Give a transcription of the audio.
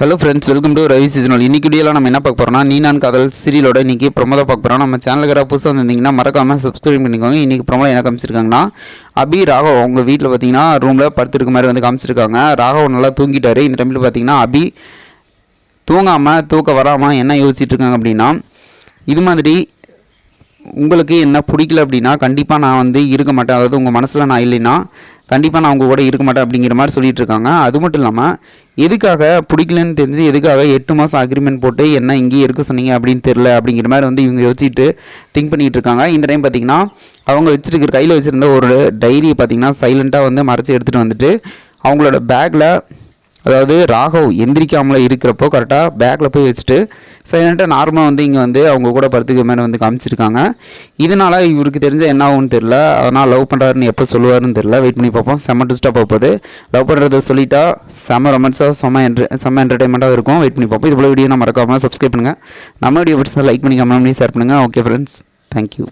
Hello friends welcome to Ravi seasonal இன்னைக்கு வீடியோவில் நம்ம என்ன பார்க்க போகிறோம்னா நீ நான் காதல் சீரியலோட இன்றைக்கி ப்ரொமோ பார்க்க போகிறோம் நம்ம சேனலுக்கு யாராவது புதுசாக வந்திருந்தீங்கன்னா மறக்காமல் சப்ஸ்கிரைப் பண்ணிக்கோங்க. இன்றைக்கி பிரமோதம் என்ன காமிச்சிருக்காங்கன்னா அபி ராகவ் அவங்க வீட்டில் பார்த்தீங்கன்னா ரூமில் படுத்துருக்க மாதிரி வந்து காமிச்சிருக்காங்க. ராகவ் நல்லா தூங்கிட்டாரு. இந்த டைமில் பார்த்தீங்கன்னா அபி தூங்காமல் தூக்க வராமல் என்ன யோசிச்சுட்டு இருக்காங்க அப்படின்னா இது மாதிரி உங்களுக்கு என்ன பிடிக்கல அப்படின்னா கண்டிப்பாக நான் வந்து இருக்க மாட்டேன். அதாவது உங்கள் மனசில் நான் இல்லைன்னா கண்டிப்பாக நான் அவங்க கூட இருக்க மாட்டேன் அப்படிங்கிற மாதிரி சொல்லிட்டு இருக்காங்க. அது மட்டும் இல்லாமல் எதுக்காக பிடிக்கலன்னு தெரிஞ்சு எதுக்காக எட்டு மாதம் அக்ரிமெண்ட் போட்டு என்ன இங்கேயே இருக்க சொன்னீங்க அப்படின்னு தெரில அப்படிங்கிற மாதிரி வந்து இவங்க யோசிச்சுட்டு திங்க் பண்ணிகிட்டு இருக்காங்க. இந்த டைம் பார்த்தீங்கன்னா அவங்க வச்சுருக்கிற கையில் வச்சுருந்த ஒரு டைரியை பார்த்தீங்கன்னா சைலண்ட்டாக வந்து மறைச்சி எடுத்துகிட்டு வந்துட்டு அவங்களோட பேக்கில் அதாவது ராகவ் எந்திரிக்காமல இருக்கிறப்போ கரெக்டாக பேக்கில் போய் வச்சுட்டு சைலண்ட்டாக நார்மலாக வந்து இங்கே வந்து அவங்க கூட படுத்துக்க மேலே வந்து காமிச்சிருக்காங்க. இதனால் இவருக்கு தெரிஞ்ச என்ன ஆகும்னு தெரில அதனால் லவ் பண்ணுறாருன்னு எப்போ சொல்லுவாருன்னு தெரில வெயிட் பண்ணி பார்ப்போம். செம்ம ட்விஸ்ட்டாக பார்ப்போது லவ் பண்ணுறத சொல்லிட்டா செம்ம ரொமான்ஸாக செம்ம என்ட்ரு செம்ம என்டர்டைன்மெண்ட்டாக இருக்கும். வெயிட் பண்ணி பார்ப்போம். இது போல வீடியோ நான் மறக்காமல் சப்ஸ்கிரைப் பண்ணுங்கள் நம்ம வீடியோ பிடிச்சா லைக் பண்ணி கமெண்ட் பண்ணி ஷேர் பண்ணுங்கள் ஓகே ஃப்ரெண்ட்ஸ் தேங்க்யூ